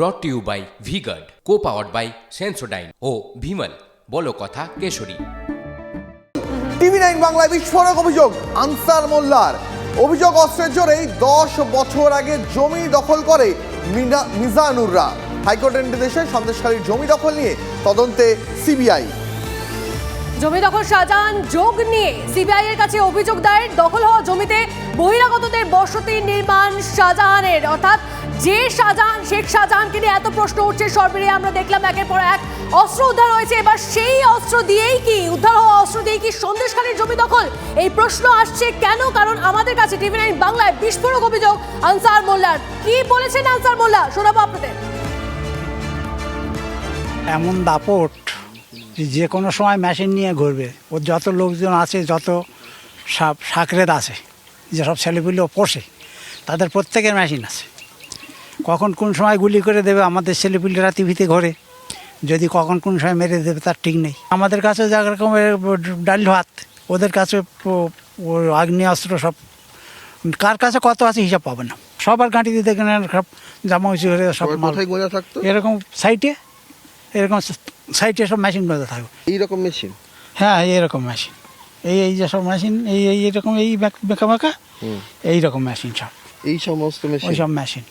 Brought you by VGuard co powered by Sensodyne ও ভিমল বলো কথা Keshari. TV nine বাংলায় বিস্ফোরক অভিযোগ, আনসার মোল্লার। অভিযোগ অস্ত্রের জোরেই দশ বছর আগে জমি দখল করে মিজানুররা। হাইকোর্টের নির্দেশে সন্দেশকারীর জমি দখল নিয়ে তদন্তে সিবিআই। জমি দখল শাহজাহান যোগ নিয়ে সিবিআই এর কাছে অভিযোগ দায়ের। দখল হওয়া জমিতে বহিরাগতদের বসতি নির্মাণ শাহজাহানের অর্থাৎ যে শাহজাহান শেখ শাহজাহানকে নিয়ে এত প্রশ্ন উঠছে, সরবরে আমরা দেখলাম একের পর এক অস্ত্র উদ্ধার হয়েছে। এবার সেই অস্ত্র দিয়েই কি, উদ্ধার হওয়া অস্ত্র দিয়েই কি সন্দেশখালীর জমি দখল? এই প্রশ্ন আসছে কেন? কারণ আমাদের কাছে টিভি নাইন বাংলায় বিস্ফোরক অভিযোগ আনসার মোল্লার। কি বলেছেন আনসার মোল্লা? শোনাবো আপনাদের। এমন দাপট যে কোনো সময় মেশিন নিয়ে ঘুরবে। ওর যত লোকজন আছে যত সাপ সাকরেদ আছে যেসব ছেলেগুলো পোষে তাদের প্রত্যেকের মেশিন আছে। কখন কোন সময় গুলি করে দেবে আমাদের ছেলেপুলিরা টিভিতে ঘোরে। যদি কখন কোন সময় মেরে দেবে তার ঠিক নেই। আমাদের কাছে যা রকমের ডাল ভাত ওদের কাছে আগ্নেয়াস্ত্র সব। কার কাছে কত আছে হিসাব পাবে না। সবার গাঁটিতে দেখেন সব জামা উঁচু করে সব এরকম সাইটে এরকম সাইটে সব মেশিন বাঁধা থাকবে। এইরকম মেশিন হ্যাঁ এরকম মেশিন এই এই যে সব মেশিন এই এই এরকম এই বেঁকা বেঁকা এই রকম মেশিন সব। এই সমস্ত ওই মেশিন সব মেশিন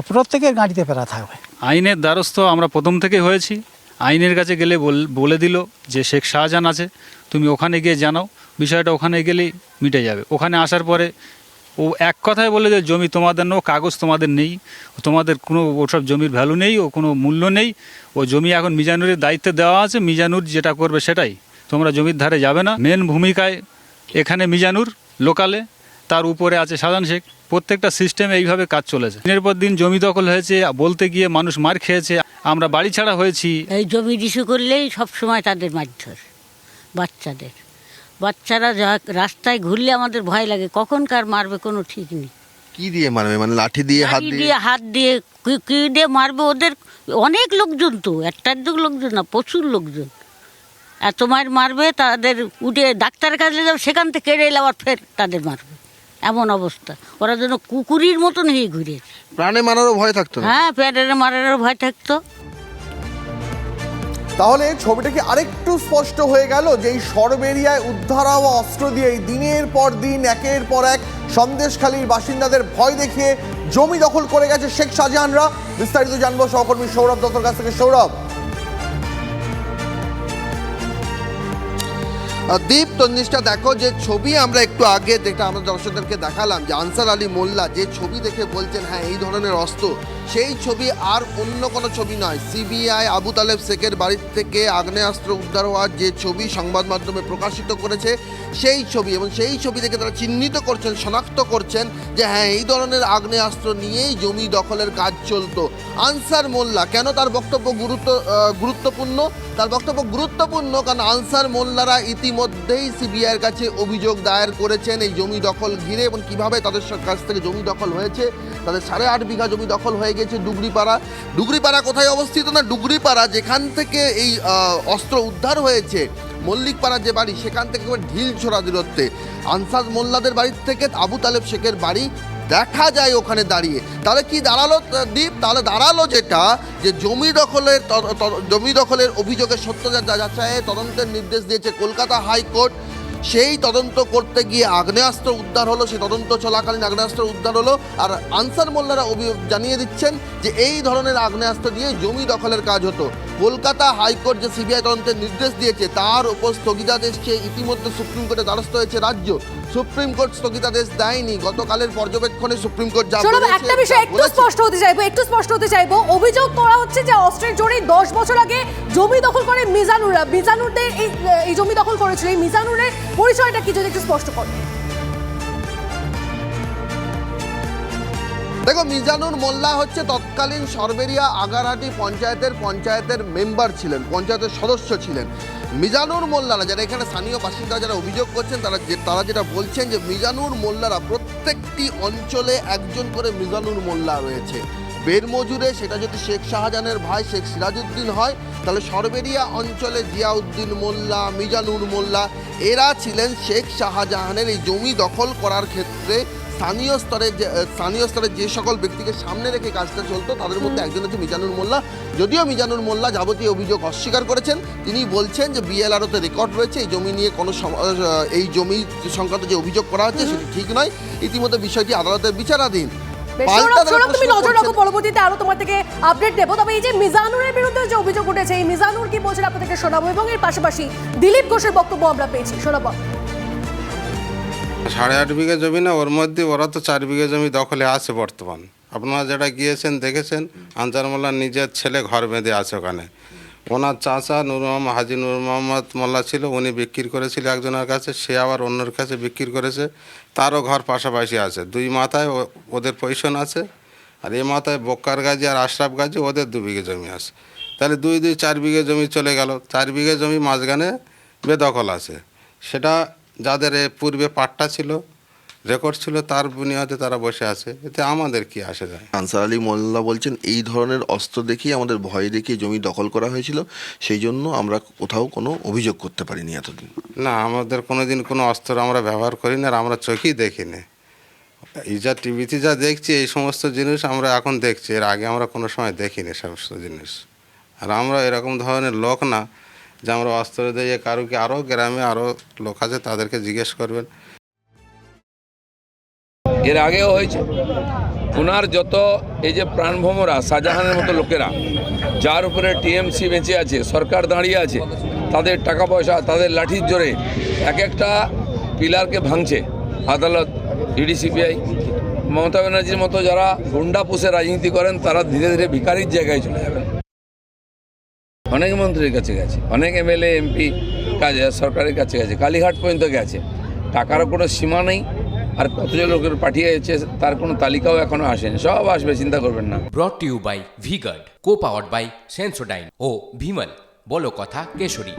প্রত্যেকের গাড়িতে ফেরা থাকবে। আইনের দ্বারস্থ আমরা প্রথম থেকে হয়েছি। আইনের কাছে গেলে বল- বলে দিল যে শেখ শাহজাহান আছে। তুমি ওখানে গিয়ে জানাও। বিষয়টা ওখানে গেলেই মিটে যাবে। ওখানে আসার পরে ও এক কথায় বলে যে জমি তোমাদের নো কাগজ তোমাদের নেই তোমাদের কোনো ওসব জমির ভ্যালু নেই, ও কোনো মূল্য নেই, ও জমি এখন মিজানুরের দায়িত্বে দেওয়া আছে, মিজানুর যেটা করবে সেটাই। তোমরা জমির ধারে যাবে না। মেন ভূমিকায় এখানে মিজানুর লোকালে, তার উপরে আছে সাজান শেখ। প্রত্যেকটা সিস্টেম এইভাবে কাজ চলেছে। দিনের পর দিন জমি দখল হয়েছে, বলতে গিয়ে মানুষ মার খেয়েছে। আমরা বাড়ি ছাড়া হয়েছি। এই জমি ইস্যু করলেই সব সময় তাদের মারধর, বাচ্চাদের। বাচ্চারা যা রাস্তায় ঘুরলে আমাদের ভয় লাগে কখন কার মারবে কোনো ঠিক নেই। কি দিয়ে মারবে? মানে লাঠি দিয়ে হাত দিয়ে? হাত দিয়ে কি- কি দিয়ে মারবে ওদের? অনেক লোকজন তো একটা দু লোকজন না প্রচুর লোকজন। এত মার মারবে তাদের উঠে ডাক্তারের কাছে যাবে সেখান থেকে কেড়ে এলে আবার ফের তাদের মারবে। এমন অবস্থা। ওরা যেন কুকুরির মতন হয়ে ঘুরে প্রাণে মারারও ভয় থাকতো হ্যাঁ প্যাডের মারারও ভয় থাকতো। তাহলে ছবিটা কি আরেকটু স্পষ্ট হয়ে গেল যে এই সরবেরিয়ায় উদ্ধার হওয়া অস্ত্র দিয়ে দিনের পর দিন, একের পর এক সন্দেশখালীর বাসিন্দাদের ভয় দেখিয়ে জমি দখল করে গেছে শেখ শাহজাহানরা। বিস্তারিত জানব সহকর্মী সৌরভ দত্তর কাছ থেকে। সৌরভ দীপ তন্নিষ্ঠা দেখো যে ছবি আমরা একটু আগে যেটা আমরা দর্শকদেরকে দেখালাম, যে আনসার আলী মোল্লা যে ছবি দেখে বলছেন হ্যাঁ এই ধরনের অস্ত্র। সেই ছবি আর অন্য কোনো ছবি নয়। সিবিআই আবু তালেব শেখের বাড়ির থেকে আগ্নেয়াস্ত্র উদ্ধার হওয়ার যে ছবি সংবাদ মাধ্যমে প্রকাশিত করেছে, সেই ছবি এবং সেই ছবি থেকে তারা চিহ্নিত করছেন, শনাক্ত করছেন যে হ্যাঁ এই ধরনের আগ্নেয়াস্ত্র নিয়েই জমি দখলের কাজ চলতো। আনসার মোল্লা, কেন তার বক্তব্য গুরুত্ব গুরুত্বপূর্ণ? তার বক্তব্য গুরুত্বপূর্ণ কারণ আনসার মোল্লারা ইতিমধ্যেই সিবিআইয়ের কাছে অভিযোগ দায়ের করেছেন এই জমি দখল ঘিরে এবং কীভাবে তাদের কাছ থেকে জমি দখল হয়েছে। তাদের সাড়ে আট বিঘা জমি দখল হয়ে গেছে ডুগরিপাড়া। ডুগরিপাড়া কোথায় অবস্থিত না? ডুগরিপাড়া যেখান থেকে এই অস্ত্র উদ্ধার হয়েছে, মল্লিকপাড়া যে বাড়ি, সেখান থেকে ঢিল ছোড়া দূরত্বে। আনসার মোল্লাদের বাড়ির থেকে আবু তালেব শেখের বাড়ি দেখা যায় ওখানে দাঁড়িয়ে। তাহলে কি দাঁড়াল দ্বীপ তাহলে দাঁড়াল যেটা, যে জমি দখলের জমি দখলের অভিযোগের সত্যতা যাচাইয়ে তদন্তের নির্দেশ দিয়েছে কলকাতা হাইকোর্ট। সেই তদন্ত করতে গিয়ে আগ্নেয়াস্ত্র উদ্ধার হলো সেই তদন্ত চলাকালীন আগ্নেয়াস্ত্র উদ্ধার হলো। আর আনসার মোল্লারা অভিযোগ জানিয়ে দিচ্ছেন যে এই ধরনের আগ্নেয়াস্ত্র দিয়ে জমি দখলের কাজ হতো। কলকাতা হাইকোর্ট যে সিবিআই তদন্তের নির্দেশ দিয়েছে, তার উপর স্থগিতাদেশ চেয়ে ইতিমধ্যে সুপ্রিম কোর্টে দ্বারস্থ হয়েছে রাজ্য। সুপ্রিম কোর্ট স্থগিতাদেশ দেয়নি। গতকালের পর্যবেক্ষণে সুপ্রিম কোর্ট যা সৌরভ বলেছে, একটা বিষয় একটু স্পষ্ট হতে চাইব একটু স্পষ্ট হতে চাইব। অভিযোগ করা হচ্ছে যে অস্ত্রের জোরে দশ বছর আগে জমি দখল করে মিজানুররা মিজানুরদের এই জমি দখল করেছিল। এই মিজানুরের পরিচয়টা কি যদি একটু স্পষ্ট করো দেখো মিজানুর মোল্লা হচ্ছে তৎকালীন সরবেরিয়া আগারহাটি পঞ্চায়েতের পঞ্চায়েতের মেম্বার ছিলেন পঞ্চায়েতের সদস্য ছিলেন। মিজানুর মোল্লারা যারা এখানে স্থানীয় বাসিন্দা যারা অভিযোগ করছেন, তারা যে তারা যেটা বলছেন যে মিজানুর মোল্লারা প্রত্যেকটি অঞ্চলে একজন করে মিজানুর মোল্লা রয়েছে। বেরমজুরে সেটা যদি শেখ শাহজাহানের ভাই শেখ সিরাজউদ্দিন হয়, তাহলে সরবেরিয়া অঞ্চলে জিয়াউদ্দিন মোল্লা, মিজানুর মোল্লা, এরা ছিলেন শেখ শাহজাহানের এই জমি দখল করার ক্ষেত্রে স্থানীয় স্তরে যে স্থানীয় স্তরে যে সকল ব্যক্তিকে সামনে রেখে কাজটা চলতো তাদের মধ্যে একজন হচ্ছে মিজানুর মোল্লা। যদিও মিজানুর মোল্লা যাবতীয় অভিযোগ অস্বীকার করেছেন তিনি বলছেন যে বিএলআরওতে রেকর্ড রয়েছে এই জমি নিয়ে কোনো এই জমি সংক্রান্ত যে অভিযোগ করা হচ্ছে সেটি ঠিক নয়। ইতিমধ্যে বিষয়টি আদালতের বিচারাধীন। বেশ, পাল্টা সৌরভ, তারা সৌরভ, তুমি নজর রাখো পরবর্তীতে আরও তোমার থেকে আপডেট দেবো। তবে এই যে মিজানুরের বিরুদ্ধে যে অভিযোগ উঠেছে এই মিজানুর কি বলছেন আপনাদেরকে শোনাবো এবং এর পাশাপাশি দিলীপ ঘোষের বক্তব্য আমরা পেয়েছি। শোনাবো। সাড়ে আট বিঘা জমি না, ওর মধ্যে ওরা তো চার বিঘা জমি দখলে আছে বর্তমান। আপনারা যেটা গিয়েছেন, দেখেছেন? আনসার মোল্লার নিজের ছেলে ঘর বেঁধে আছে ওখানে। ওনার চাচা নূর মোহাম্মদ, হাজি নূর মোহাম্মদ মোল্লা ছিল, উনি বিক্রি করেছিল একজনের কাছে, সে আবার অন্যের কাছে বিক্রি করেছে। তারও ঘর পাশাপাশি আছে। দুই মাথায় ওদের পজিশন আছে, আর এই মাথায় বক্কার গাজি আর আশরাফ গাজি, ওদের দু বিঘে জমি আছে। তাহলে দুই দুই, চার বিঘে জমি চলে গেল। চার বিঘে জমি মাঝখানে বেদখল আছে। সেটা যাদের পূর্বে পাট্টা ছিল রেকর্ড ছিল তার বুনিয়াদে তারা বসে আছে। এতে আমাদের কি আসে যায়? আনসার আলী মোল্লা বলছেন এই ধরনের অস্ত্র দেখিয়ে আমাদের ভয় দেখিয়ে জমি দখল করা হয়েছিল সেই জন্য আমরা কোথাও কোনো অভিযোগ করতে পারিনি এতদিন। না আমাদের কোনো দিন কোনো অস্ত্র আমরা ব্যবহার করি না আর আমরা চোখেই দেখিনি। এই যা টিভিতে যা দেখছি এই সমস্ত জিনিস আমরা এখন দেখছি। এর আগে আমরা কোনো সময় দেখিনি সমস্ত জিনিস। আর আমরা এরকম ধরনের লোক না যে আমরা অস্ত্র দিয়ে কারও কি আরও গ্রামে আরও লোক আছে, তাদেরকে জিজ্ঞেস করবেন। এর আগেও হয়েছে। ওনার যত এই যে প্রাণভ্রমরা শাহজাহানের মতো লোকেরা, যার উপরে টিএমসি বেঁচে আছে, সরকার দাঁড়িয়ে আছে, তাদের টাকা পয়সা, তাদের লাঠির জোরে এক একটা পিলারকে ভাঙছে। আদালত, ইডি, সিবিআই, মমতা ব্যানার্জির মতো যারা গুন্ডা পুষে রাজনীতি করেন, তারা ধীরে ধীরে ভিকারির জায়গায় চলে যাবেন। অনেক মন্ত্রীর কাছে গেছে, অনেক এমএলএ, এমপি, কাজে সরকারের কাছে গেছে, কালীঘাট পর্যন্ত গেছে। টাকারও কোনো সীমা নেই, আর কতজন লোকের পাঠিয়েছে তার কোনো তালিকাও এখনও আসেনি। সব আসবে, চিন্তা করবেন না। Brought you by VGuard co powered by Sensodyne ও ভিমল বলো কথা কেশরী।